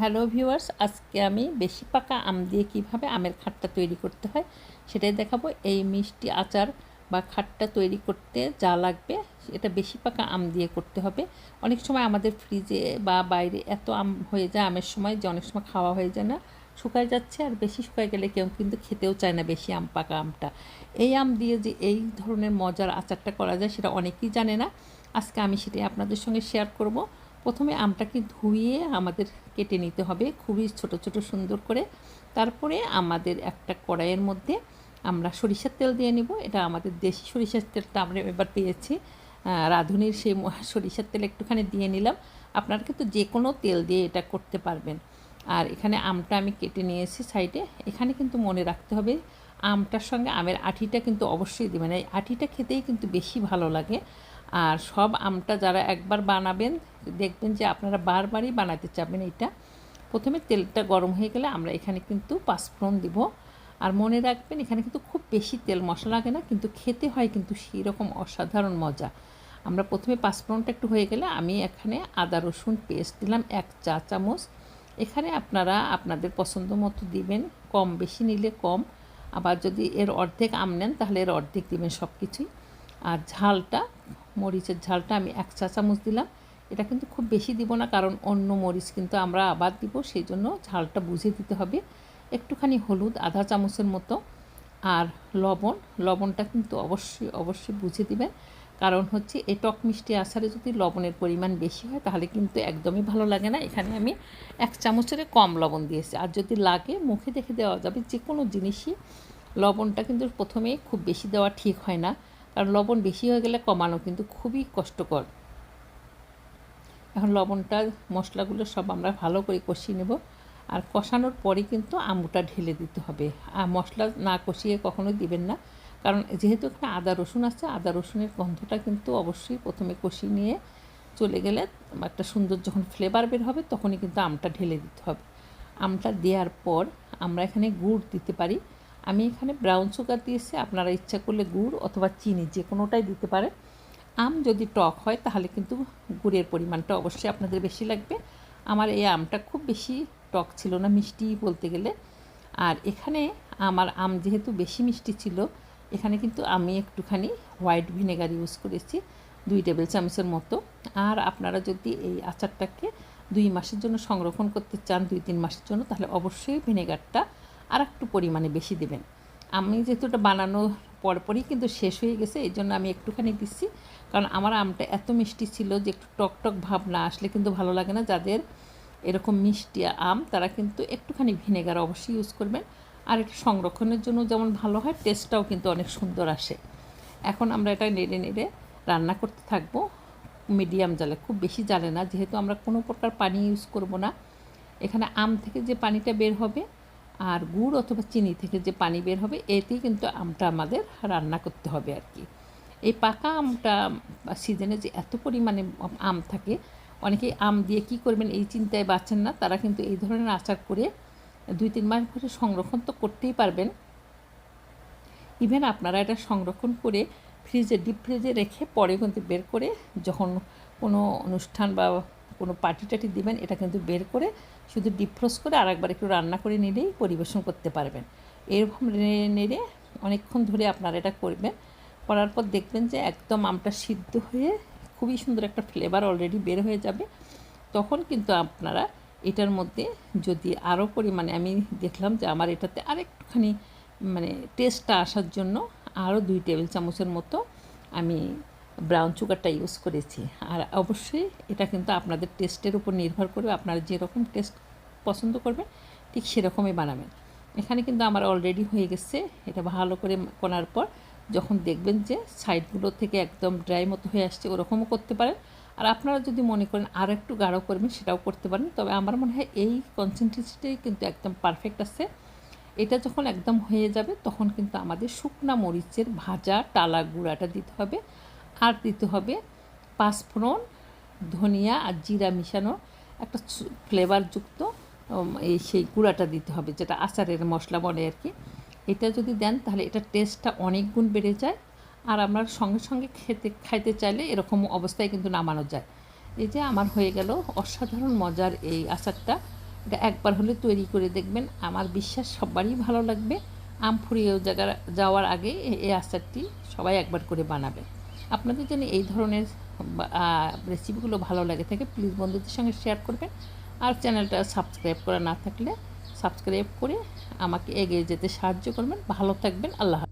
Hello viewers আজকে আমি বেশি পাকা আম দিয়ে কীভাবে আমের খাট্টা তৈরি করতে হয় সেটাই দেখাবো। এই মিষ্টি আচার বা খাট্টা তৈরি করতে যা লাগবে, এটা বেশি পাকা আম দিয়ে করতে হবে। অনেক সময় আমাদের ফ্রিজে বা বাইরে এত আম হয়ে যায় আমের সময় যে অনেক সময় খাওয়া হয়ে যায় না, শুকায় যাচ্ছে আর বেশি শুকায় গেলে কেউ কিন্তু খেতেও চায় না বেশি আম, পাকা আমটা। এই আম দিয়ে যে এই ধরনের মজার আচারটা করা যায় সেটা অনেকেই জানে না। আজকে আমি সেটাই আপনাদের সঙ্গে শেয়ার করব। প্রথমে আমটাকে ধুয়ে আমাদের কেটে নিতে হবে খুবই ছোট ছোট, সুন্দর করে। তারপরে আমাদের একটা কড়াইয়ের মধ্যে আমরা সরিষার তেল দিয়ে নিব। এটা আমাদের দেশি সরিষার তেলটা আমরা এবার পেয়েছি। রাঁধুনির সেই সরিষার তেল একটুখানি দিয়ে নিলাম। আপনারা কিন্তু যে কোনো তেল দিয়ে এটা করতে পারবেন। আর এখানে আমটা আমি কেটে নিয়েছি সাইডে। এখানে কিন্তু মনে রাখতে হবে, আমটার সঙ্গে আমের আঠিটা কিন্তু অবশ্যই দেবেন। এই আঠিটা খেতেই কিন্তু বেশি ভালো লাগে। আর সব আমটা যারা একবার বানাবেন, দেখবেন যে আপনারা বারবারই বানাতে চাবেন এটা। প্রথমে তেলটা গরম হয়ে গেলে আমরা এখানে কিন্তু পাঁচফোড়ন দিব। আর মনে রাখবেন, এখানে কিন্তু খুব বেশি তেল মশলা লাগে না, কিন্তু খেতে হয় কিন্তু সেই রকম অসাধারণ মজা। আমরা প্রথমে পাঁচফোড়নটা একটু হয়ে গেলে আমি এখানে আদা, রসুন পেস্ট দিলাম এক চা চামচ। এখানে আপনারা আপনাদের পছন্দ মতো দিবেন, কম বেশি নিলে কম। আবার যদি এর অর্ধেক আম নেন, তাহলে এর অর্ধেক দিবেন সব কিছুই আর ঝালটা মরিচের ঝালটা আমি এক চা চামচ দিলাম। এটা কিন্তু খুব বেশি দিব না, কারণ অন্য মরিচ কিন্তু আমরা আবার দিব সেই জন্য ঝালটা বুঝে দিতে হবে। একটুখানি হলুদ, আধা চামচের মতো, আর লবণ। লবণটা কিন্তু অবশ্যই অবশ্যই বুঝে দিবেন, কারণ হচ্ছে এই টক মিষ্টি আচারে যদি লবণের পরিমাণ বেশি হয়, তাহলে কিন্তু একদমই ভালো লাগে না। এখানে আমি এক চামচের কম লবণ দিয়েছি। আর যদি লাগে, মুখে দেখে দেওয়া যাবে, যে কোনো জিনিসই লবণটা কিন্তু প্রথমেই খুব বেশি দেওয়া ঠিক হয় না। কারণ লবণ বেশি হয়ে গেলে কমানো কিন্তু খুবই কষ্টকর। এখন লবণটা, মশলাগুলো সব আমরা ভালো করে কষিয়ে নেব। আর কষানোর পরে কিন্তু আমুটা ঢেলে দিতে হবে। আর মশলা না কষিয়ে কখনোই দিবেন না। কারণ যেহেতু এখানে আদা রসুন আছে, আদা রসুনের গন্ধটা কিন্তু অবশ্যই প্রথমে কষিয়ে নিয়ে চলে গেলে একটা সুন্দর যখন ফ্লেভার বের হবে তখনই কিন্তু আমটা ঢেলে দিতে হবে। আমটা দেওয়ার পর আমরা এখানে গুড় দিতে পারি। আমি এখানে ব্রাউন সুগার দিয়েছি, আপনারা ইচ্ছা করলে গুড় অথবা চিনি যে কোনোটাই দিতে পারে আম যদি টক হয়, তাহলে কিন্তু গুড়ের পরিমাণটা অবশ্যই আপনাদের বেশি লাগবে। আমার এই আমটা খুব বেশি টক ছিল না, মিষ্টি বলতে গেলে। আর এখানে আমার আম যেহেতু বেশি মিষ্টি ছিল, এখানে কিন্তু আমি একটুখানি হোয়াইট ভিনেগার ইউজ করেছি, দুই টেবিল চামচের মতো। আর আপনারা যদি এই আচারটাকে দুই মাসের জন্য সংরক্ষণ করতে চান, দুই তিন মাসের জন্য, তাহলে অবশ্যই ভিনেগারটা আর একটু পরিমাণে বেশি দেবেন। আমি যেহেতু এটা বানানো পরপরই কিন্তু শেষ হয়ে গেছে এই জন্য আমি একটুখানি দিচ্ছি। কারণ আমার আমটা এত মিষ্টি ছিল যে একটু টক টক ভাব না আসলে কিন্তু ভালো লাগে না। যাদের এরকম মিষ্টি আম, তারা কিন্তু একটুখানি ভিনেগার অবশ্যই ইউজ করবেন। আর এটা সংরক্ষণের জন্য যেমন ভালো হয় টেস্টটাও কিন্তু অনেক সুন্দর আসে। এখন আমরা এটা নেড়ে নেড়ে রান্না করতে থাকব। মিডিয়াম জালে, খুব বেশি জালে না, যেহেতু আমরা কোনো প্রকার পানি ইউজ করব না। এখানে আম থেকে যে পানিটা বের হবে আর গুড় অথবা চিনি থেকে যে পানি বের হবে এতেই কিন্তু আমটা আমাদের রান্না করতে হবে আর কি। এই পাকা আমটা সিজনে যে এত পরিমাণে আম থাকে, অনেকেই আম দিয়ে কি করবেন এই চিন্তায় বাঁচেন না, তারা কিন্তু এই ধরনের আচার করে দুই তিন মাস ধরে সংরক্ষণ তো করতেই পারবেন। ইভেন আপনারা এটা সংরক্ষণ করে ফ্রিজে ডিপ ফ্রিজে রেখে পরে কিন্তু বের করে যখন কোনো অনুষ্ঠান বা কোনো পার্টি টাটি দিবেন, এটা কিন্তু বের করে শুধু ডিপফ্রোজ করে আর একবার একটু রান্না করে নিলেই পরিবেশন করতে পারবেন। এরকম নেড়ে নেড়ে অনেকক্ষণ ধরে আপনারা এটা করবেন। করার পর দেখবেন যে একদম আমটা সিদ্ধ হয়ে খুবই সুন্দর একটা ফ্লেভার অলরেডি বের হয়ে যাবে। তখন কিন্তু আপনারা এটার মধ্যে যদি আরও পরিমাণে, আমি দেখলাম যে আমার এটাতে আরেকটুখানি মানে টেস্টটা আসার জন্য আরও দুই টেবিল চামচের মতো আমি ব্রাউন সুগারটা ইউজ করেছি। আর অবশ্যই এটা কিন্তু আপনাদের টেস্টের উপর নির্ভর করবে। আপনারা যেরকম টেস্ট পছন্দ করবেন, ঠিক সেরকমই বানাবেন। এখানে কিন্তু আমার অলরেডি হয়ে গেছে। এটা ভালো করে করার পর যখন দেখবেন যে সাইডগুলো থেকে একদম ড্রাই মতো হয়ে আসছে, ওরকমও করতে পারেন। আর আপনারা যদি মনে করেন আর একটু গাঢ় করবেন, সেটাও করতে পারেন। তবে আমার মনে হয় এই কনসেন্ট্রেসিটাই কিন্তু একদম পারফেক্ট আছে। এটা যখন একদম হয়ে যাবে, তখন কিন্তু আমাদের শুকনা মরিচের ভাজা, টালা গুঁড়াটা দিতে হবে। আর দিতে হবে পাঁচফোড়ন, ধনিয়া আর জিরা মিশানো। একটা ফ্লেভারযুক্ত এই সেই গুঁড়াটা দিতে হবে, যেটা আচারের মশলা বলে আর কি। এটা যদি দেন তাহলে এটা টেস্টটা অনেক গুণ বেড়ে যায়। আর আমরা সঙ্গে সঙ্গে খেতে, খাইতে চাইলে এরকম অবস্থায় কিন্তু নামানো যায়। এই যে আমার হয়ে গেল অসাধারণ মজার এই আচারটা। এটা একবার হলে তৈরি করে দেখবেন। আমার বিশ্বাস সবারই ভালো লাগবে। আম ফুরিয়ে জায়গা যাওয়ার আগে এই আচারটি সবাই একবার করে বানাবে। আপনাদের জন্য এই ধরনের রেসিপিগুলো ভালো লাগে থাকে প্লিজ বন্ধুদের সঙ্গে শেয়ার করবেন আর চ্যানেলটা সাবস্ক্রাইব করা না থাকলে সাবস্ক্রাইব করে আমাকে এগিয়ে যেতে সাহায্য করবেন ভালো থাকবেন, আল্লাহ।